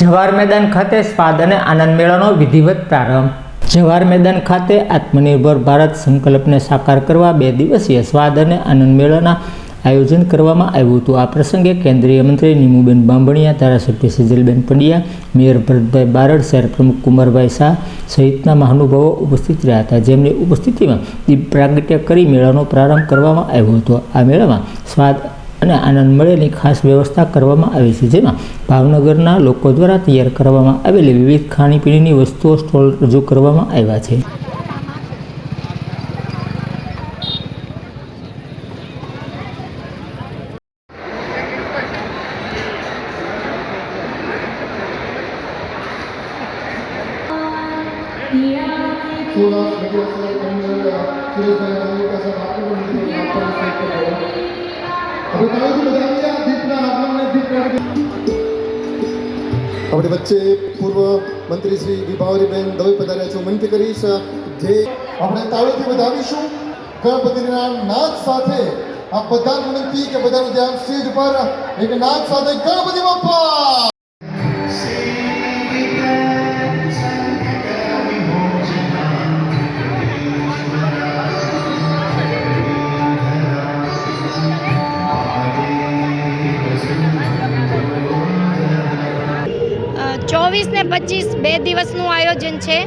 જવાહર મેદાન ખાતે સ્વાદ અને આનંદ મેળાનો વિધિવત પ્રારંભ. જવાર મેદાન ખાતે આત્મનિર્ભર ભારત સંકલ્પને સાકાર કરવા બે દિવસીય સ્વાદ અને આનંદ મેળાના આયોજન કરવામાં આવ્યું હતું. આ પ્રસંગે કેન્દ્રીય મંત્રી નીમુબેન બાંભણિયા, ધારાસભ્ય સિજલબેન પંડ્યા, મેયર ભરતભાઈ બારડ, શહેર પ્રમુખ કુમારભાઈ શાહ સહિતના મહાનુભાવો ઉપસ્થિત રહ્યા હતા. જેમની ઉપસ્થિતિમાં દીપ પ્રાગટ્ય કરી મેળાનો પ્રારંભ કરવામાં આવ્યો હતો. આ મેળામાં સ્વાદ અને આનંદ મળેની ખાસ વ્યવસ્થા કરવામાં આવી છે. જેમાં ભાવનગરના લોકો દ્વારા તૈયાર કરવામાં આવેલી વિવિધ ખાણીપીણીની વસ્તુઓ સ્ટોલ રજૂ કરવામાં આવ્યા છે. थोड़ा આપણી વચ્ચે પૂર્વ મંત્રી શ્રી વિભાવરીબેન દવે પધાર્યા છે. વિનંતી કરીશ જે આપણે તાળીથી વધાવીશું, ગણપતિના નાદ સાથે આ બધા વિનંતી કે બધાનું ધ્યાન સ્ટેજ પર એક નાદ સાથે ગણપતિ બાપ્પા ચોવીસ ને પચીસ બે દિવસનું આયોજન છે.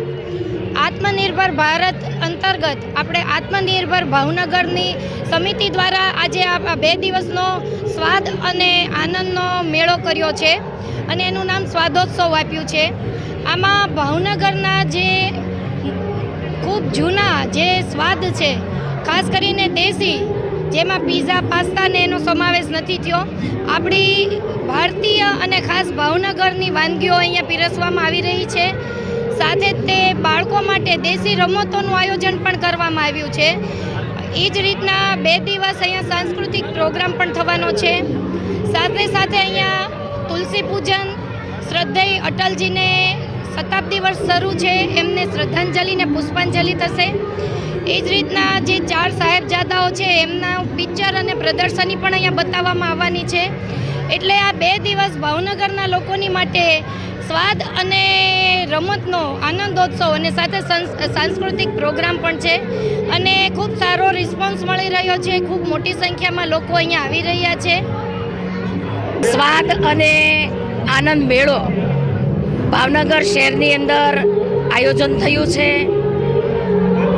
આત્મનિર્ભર ભારત અંતર્ગત આપણે આત્મનિર્ભર ભાવનગરની સમિતિ દ્વારા આજે આ બે દિવસનો સ્વાદ અને આનંદનો મેળો કર્યો છે અને એનું નામ સ્વાદોત્સવ આપ્યું છે. આમાં ભાવનગરના જે ખૂબ જૂના જે સ્વાદ છે, ખાસ કરીને દેશી જેમાં પીઝા પાસ્તાને એનો સમાવેશ નથી થયો. આપણી ભારતીય અને ખાસ ભાવનગરની વાનગીઓ અહીંયા પીરસવામાં આવી રહી છે. સાથે તે બાળકો માટે દેશી રમતોનું આયોજન પણ કરવામાં આવ્યું છે. એ જ રીતના બે દિવસ અહીંયા સાંસ્કૃતિક પ્રોગ્રામ પણ થવાનો છે. સાથે સાથે અહીંયા તુલસી પૂજન, શ્રદ્ધેય અટલજીને શતાબ્દી વર્ષ શરૂ છે. એમને શ્રદ્ધાંજલિ ને પુષ્પાંજલિ થશે. એ જ રીતના જે ચાર સાહેબજાદાઓ છે, એમના પિક્ચર અને પ્રદર્શની પણ અહીંયા બતાવવામાં આવવાની છે. એટલે આ બે દિવસ ભાવનગરના લોકોની માટે સ્વાદ અને રમતનો આનંદોત્સવ અને સાથે સંસ- સાંસ્કૃતિક પ્રોગ્રામ પણ છે. અને ખૂબ સારો રિસ્પોન્સ મળી રહ્યો છે. ખૂબ મોટી સંખ્યામાં લોકો અહીંયા આવી રહ્યા છે. સ્વાદ અને આનંદ મેળો ભાવનગર શહેરની અંદર આયોજન થયું છે.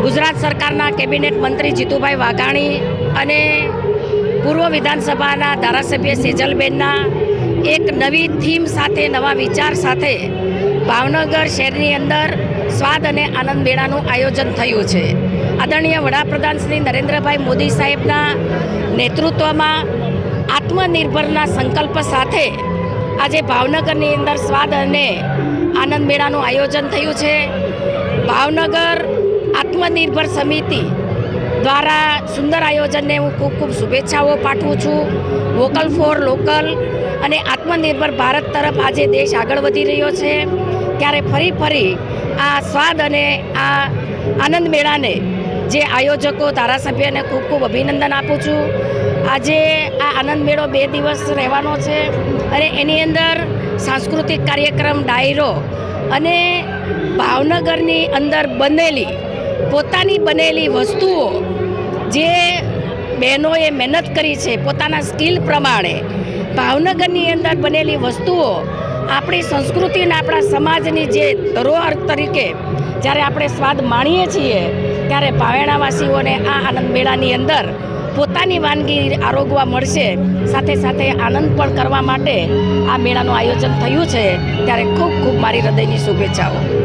ગુજરાત સરકારના કેબિનેટ મંત્રી જીતુભાઈ વાઘાણી અને પૂર્વ વિધાનસભાના ધારાસભ્ય સેજલબેનના એક નવી થીમ સાથે, નવા વિચાર સાથે ભાવનગર શહેરની અંદર સ્વાદ અને આનંદ મેળાનું આયોજન થયું છે. આદરણીય વડાપ્રધાન શ્રી નરેન્દ્રભાઈ મોદી સાહેબના નેતૃત્વમાં આત્મનિર્ભરના સંકલ્પ સાથે આજે ભાવનગરની અંદર સ્વાદ અને આનંદ મેળાનું આયોજન થયું છે. ભાવનગર આત્મનિર્ભર સમિતિ દ્વારા સુંદર આયોજનને હું ખૂબ ખૂબ શુભેચ્છાઓ પાઠવું છું. વોકલ ફોર લોકલ અને આત્મનિર્ભર ભારત તરફ આજે દેશ આગળ વધી રહ્યો છે. ત્યારે ફરી ફરી આ સ્વાદ અને આ આનંદ મેળાને જે આયોજકો ધારાસભ્યને ખૂબ ખૂબ અભિનંદન આપું છું. આજે આ આનંદ મેળો બે દિવસ રહેવાનો છે અને એની અંદર સાંસ્કૃતિક કાર્યક્રમ, ડાયરો અને ભાવનગરની અંદર બનેલી પોતાની બનેલી વસ્તુઓ જે બહેનોએ મહેનત કરી છે, પોતાના સ્કિલ પ્રમાણે, ભાવનગરની અંદર બનેલી વસ્તુઓ આપણી સંસ્કૃતિ અને આપણા સમાજની જે ધરોહર તરીકે જ્યારે આપણે સ્વાદ માણીએ છીએ, ત્યારે ભાવેણાવાસીઓને આ આનંદ મેળાની અંદર પોતાની વાનગી આરોગવા મળશે. સાથે સાથે આનંદ પણ કરવા માટે આ મેળાનું આયોજન થયું છે. ત્યારે ખૂબ ખૂબ મારી હૃદયની શુભેચ્છાઓ.